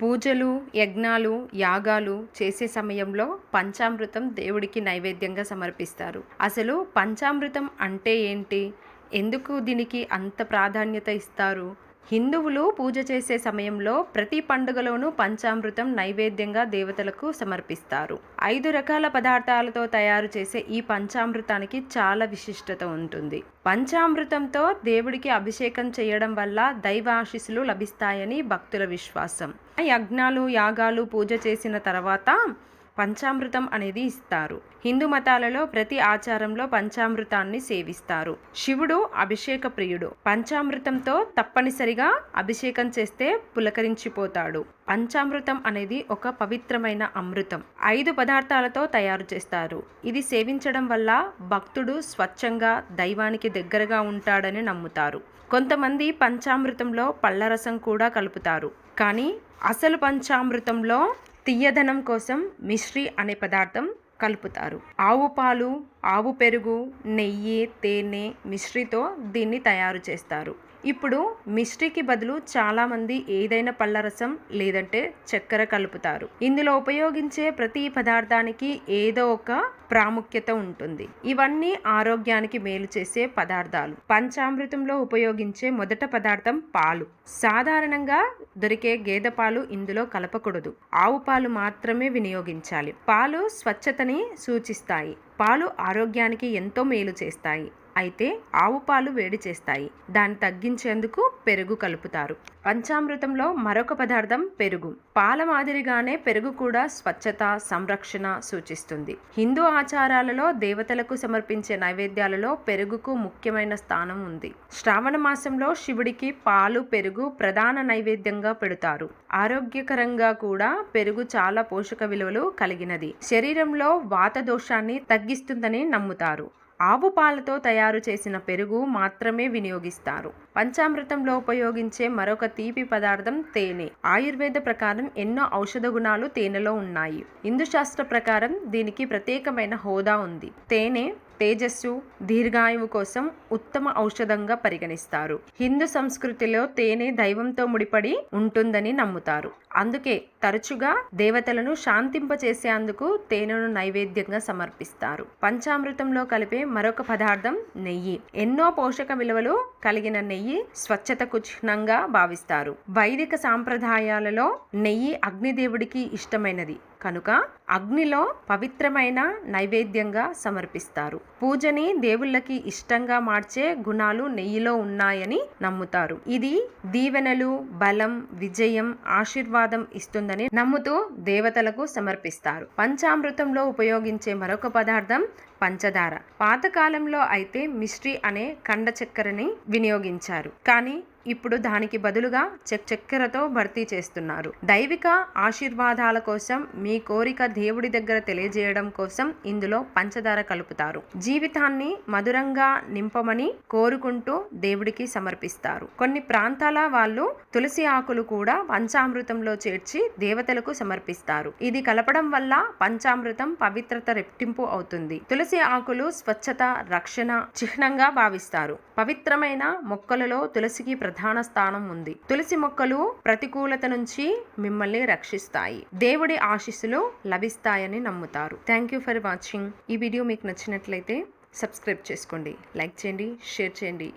పూజలు యజ్ఞాలు యాగాలు చేసే సమయంలో పంచామృతం దేవుడికి నైవేద్యంగా సమర్పిస్తారు. అసలు పంచామృతం అంటే ఏంటి? ఎందుకు దీనికి అంత ప్రాధాన్యత ఇస్తారు? హిందువులు పూజ చేసే సమయంలో ప్రతి పండుగలోనూ పంచామృతం నైవేద్యంగా దేవతలకు సమర్పిస్తారు. ఐదు రకాల పదార్థాలతో తయారు చేసే ఈ పంచామృతానికి చాలా విశిష్టత ఉంటుంది. పంచామృతంతో దేవుడికి అభిషేకం చేయడం వల్ల దైవాశీస్సులు లభిస్తాయని భక్తుల విశ్వాసం. యజ్ఞాలు యాగాలు పూజ చేసిన తర్వాత పంచామృతం అనేది ఇస్తారు. హిందూ మతాలలో ప్రతి ఆచారంలో పంచామృతాన్ని సేవిస్తారు. శివుడు అభిషేక ప్రియుడు. పంచామృతంతో తప్పనిసరిగా అభిషేకం చేస్తే పులకరించిపోతాడు. పంచామృతం అనేది ఒక పవిత్రమైన అమృతం. ఐదు పదార్థాలతో తయారు చేస్తారు. ఇది సేవించడం వల్ల భక్తుడు స్వచ్ఛంగా దైవానికి దగ్గరగా ఉంటాడని నమ్ముతారు. కొంతమంది పంచామృతంలో పళ్ళరసం కూడా కలుపుతారు. కానీ అసలు పంచామృతంలో తీయదనం కోసం మిశ్రీ అనే పదార్థం కలుపుతారు. ఆవు పాలు ఆవు పెరుగు నెయ్యి తేనె మిశ్రితో దీన్ని తయారు చేస్తారు. ఇప్పుడు మిశ్రీకి బదులు చాలామంది ఏదైనా పళ్ళరసం లేదంటే చక్కెర కలుపుతారు. ఇందులో ఉపయోగించే ప్రతి పదార్థానికి ఏదో ఒక ప్రాముఖ్యత ఉంటుంది. ఇవన్నీ ఆరోగ్యానికి మేలు చేసే పదార్థాలు. పంచామృతంలో ఉపయోగించే మొదట పదార్థం పాలు. సాధారణంగా దొరికే గేదె పాలు ఇందులో కలపకూడదు. ఆవు పాలు మాత్రమే వినియోగించాలి. పాలు స్వచ్ఛతని సూచిస్తాయి. పాలు ఆరోగ్యానికి ఎంతో మేలు చేస్తాయి. అయితే ఆవు పాలు వేడి చేస్తాయి. దాన్ని తగ్గించేందుకు పెరుగు కలుపుతారు. పంచామృతంలో మరొక పదార్థం పెరుగు. పాల మాదిరిగానే పెరుగు కూడా స్వచ్ఛత సంరక్షణ సూచిస్తుంది. హిందూ ఆచారాలలో దేవతలకు సమర్పించే నైవేద్యాలలో పెరుగుకు ముఖ్యమైన స్థానం ఉంది. శ్రావణ మాసంలో శివుడికి పాలు పెరుగు ప్రధాన నైవేద్యంగా పెడతారు. ఆరోగ్యకరంగా కూడా పెరుగు చాలా పోషక విలువలు కలిగినది. శరీరంలో వాత దోషాన్ని తగ్గిస్తుందని నమ్ముతారు. ఆవు పాలతో తయారు చేసిన పెరుగు మాత్రమే వినియోగిస్తారు. పంచామృతంలో ఉపయోగించే మరొక తీపి పదార్థం తేనె. ఆయుర్వేద ప్రకారం ఎన్నో ఔషధ గుణాలు తేనెలో ఉన్నాయి. హిందుశాస్త్ర ప్రకారం దీనికి ప్రత్యేకమైన హోదా ఉంది. తేనె తేజస్సు దీర్ఘాయువు కోసం ఉత్తమ ఔషధంగా పరిగణిస్తారు. హిందూ సంస్కృతిలో తేనె దైవంతో ముడిపడి ఉంటుందని నమ్ముతారు. అందుకే తరచుగా దేవతలను శాంతింపచేసేందుకు తేనెను నైవేద్యంగా సమర్పిస్తారు. పంచామృతంలో కలిపే మరొక పదార్థం నెయ్యి. ఎన్నో పోషక విలువలు కలిగిన నెయ్యి స్వచ్ఛతకు చిహ్నంగా భావిస్తారు. వైదిక సాంప్రదాయాలలో నెయ్యి అగ్నిదేవుడికి ఇష్టమైనది. కనుక అగ్నిలో పవిత్రమైన నైవేద్యంగా సమర్పిస్తారు. పూజని దేవుళ్ళకి ఇష్టంగా మార్చే గుణాలు నెయ్యిలో ఉన్నాయని నమ్ముతారు. ఇది దీవెనలు బలం విజయం ఆశీర్వాదం ఇస్తుందని నమ్ముతూ దేవతలకు సమర్పిస్తారు. పంచామృతంలో ఉపయోగించే మరొక పదార్థం పంచదార. పాతకాలంలో అయితే మిశ్రీ అనే కండ చక్కెరని వినియోగించారు. కానీ ఇప్పుడు దానికి బదులుగా చెక్ చక్కెరతో భర్తీ చేస్తున్నారు. దైవిక ఆశీర్వాదాల కోసం మీ కోరిక దేవుడి దగ్గర తెలియజేయడం కోసం ఇందులో పంచదార కలుపుతారు. జీవితాన్ని మధురంగా నింపమని కోరుకుంటూ దేవుడికి సమర్పిస్తారు. కొన్ని ప్రాంతాల వాళ్ళు తులసి ఆకులు కూడా పంచామృతంలో చేర్చి దేవతలకు సమర్పిస్తారు. ఇది కలపడం వల్ల పంచామృతం పవిత్రత రెట్టింపు అవుతుంది. తులసి ఆకులు స్వచ్ఛత రక్షణ చిహ్నంగా భావిస్తారు. పవిత్రమైన మొక్కలలో తులసికి ప్రధాన స్థానం ఉంది. తులసి మొక్కలు ప్రతికూలత నుంచి మిమ్మల్ని రక్షిస్తాయి. దేవుడి ఆశీస్సులు లభిస్తాయని నమ్ముతారు. థ్యాంక్ యూ ఫర్ వాచింగ్ ఈ వీడియో మీకు నచ్చినట్లయితే సబ్స్క్రైబ్ చేసుకోండి. లైక్ చేయండి షేర్ చేయండి.